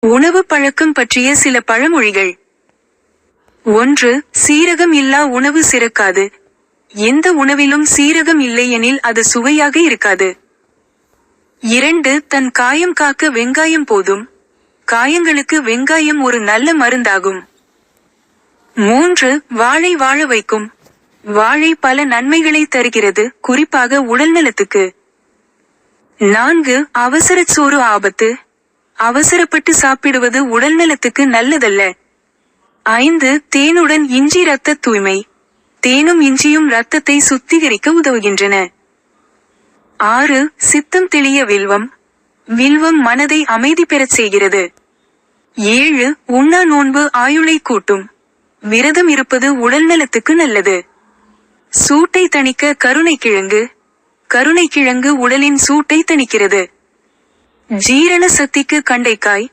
உணவு பழக்கம் பற்றிய சில பழமொழிகள். ஒன்று சீரகம் இல்லா உணவு சிறக்காது. எந்த உணவிலும் சீரகம் இல்லையெனில் அது சுவையாக இருக்காது. இரண்டு தன் காயம் காக்க வெங்காயம் போதும். காயங்களுக்கு வெங்காயம் ஒரு நல்ல மருந்தாகும். மூன்று வாழை வாழ வைக்கும். வாழை பல நன்மைகளை தருகிறது குறிப்பாக உடல் நலத்துக்கு. நான்கு அவசர சோறு ஆபத்து. அவசரப்பட்டு சாப்பிடுவது உடல் நலத்துக்கு நல்லதல்ல. ஐந்து தேனுடன் இஞ்சி இரத்த தூய்மை. தேனும் இஞ்சியும் ரத்தத்தை சுத்திகரிக்க உதவுகின்றன. ஆறு சித்தம் தெளிய வில்வம். வில்வம் மனதை அமைதி பெறச் செய்கிறது. ஏழு உண்ணா நோன்பு ஆயுளை கூட்டும். விரதம் இருப்பது உடல் நலத்துக்கு நல்லது. சூட்டை தணிக்க கருணை கிழங்கு. கருணை கிழங்கு உடலின் சூட்டை தணிக்கிறது. ஜீரண சக்திக்கு கண்டைக்காய்.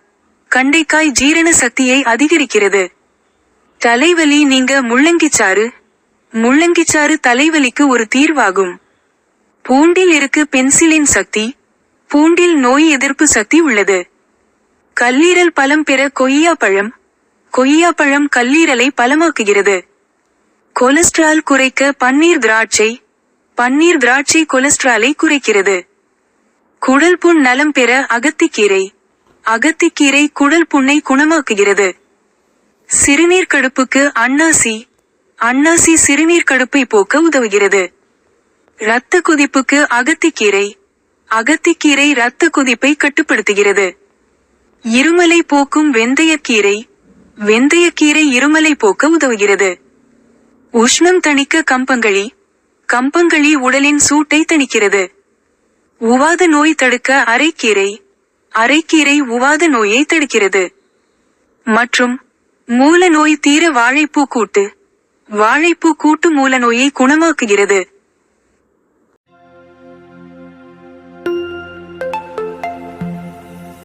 கண்டைக்காய் ஜீரண சக்தியை அதிகரிக்கிறது. தலைவலி நீங்க முள்ளங்கிச்சாறு முள்ளங்கிச்சாறு தலைவலிக்கு ஒரு தீர்வாகும். பூண்டில் இருக்கு பென்சிலின் சக்தி. பூண்டில் நோய் எதிர்ப்பு சக்தி உள்ளது. கல்லீரல் பலம் பெற கொய்யா பழம். கொய்யா பழம் கல்லீரலை பலமாக்குகிறது கொலஸ்ட்ரால் குறைக்க பன்னீர் திராட்சை. பன்னீர் திராட்சை கொலஸ்ட்ராலை குறைக்கிறது. குடல் புண் நலம் பெற அகத்திக்கீரை. அகத்திக்கீரை குடல் புண்ணை குணமாக்குகிறது. சிறுநீர் கடுப்புக்கு அன்னாசி. அன்னாசி சிறுநீர் கடுப்பை போக்க உதவுகிறது. இரத்த கொதிப்புக்கு அகத்திக்கீரை. அகத்திக்கீரை இரத்த கொதிப்பை கட்டுப்படுத்துகிறது. இருமலை போக்கும் வெந்தயக்கீரை. வெந்தயக்கீரை இருமலை போக்க உதவுகிறது. உஷ்ணம் தணிக்க கம்பங்களி. கம்பங்களி உடலின் சூட்டை தணிக்கிறது. உவாத நோய் தடுக்க அரைக்கீரை. அரைக்கீரை உவாத நோயை தடுக்கிறது. மற்றும் மூல நோய் தீர வாழைப்பூ கூட்டு. வாழைப்பூ கூட்டு மூல நோயை குணமாக்குகிறது.